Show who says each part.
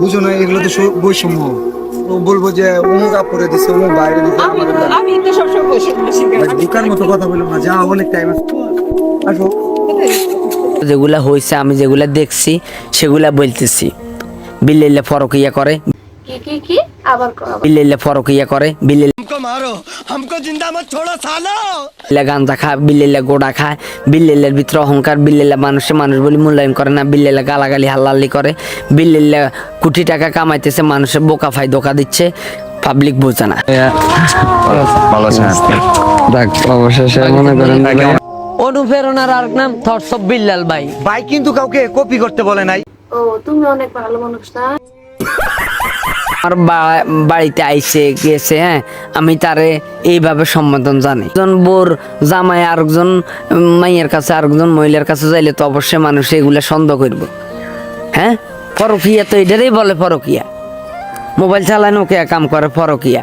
Speaker 1: বুঝো না এগুলো তো বৈষম্য। বলব যে অমুক আপরে দিছে অমুক বাইরে দিছে দোকান মতো কথা বলব না যা অনেক টাইম আসো।
Speaker 2: যেগুলা হয়েছে আমি যেগুলা দেখছি সেগুলা বলতেছি। বিল্লাইলে
Speaker 3: ফরক ইয়া করে।
Speaker 2: বিল্লাইলে ফরক ইয়া করে বিল্লিল্লা মারো হামকো জিন্দা মত ছোড়ো সালো सालो গাঞ্জা খায় গোড়া খায় বিল্লাইলের ভিতরে অহংকার বিল্লাইলে মানুষে মানুষ বলে মূল্যায়ন করে না বিল্লাইলে গালাগালি হাল্লাল্লি করে বিল্লাইলে কোটি টাকা কামাইতেছে মানুষের বোকা ফাই ধোকা দিচ্ছে পাবলিক বোঝে না। দেখ অবশেষে মনে করেন অনুপ্রেরণার আর নাম থটস অফ বিল্লাল ভাই।
Speaker 1: ভাই কিন্তু কাউকে কপি করতে বলে নাই।
Speaker 3: ও তুমি অনেক ভালো মানুষ না?
Speaker 2: আমার বাড়িতে আইসে গেছে হ্যাঁ আমি তারে এইভাবে সম্বোধন জানি। একজন বোর জামাই আরেকজন মাইয়ের কাছে, আরেকজন মহিলার কাছে যাইলে তো অবশ্যই মানুষ এগুলা সন্দেহ করব। হ্যাঁ? ফরকিয়া তো এটারই বলে ফরকিয়া। মোবাইল চালানো কে কাম করে পরকিয়া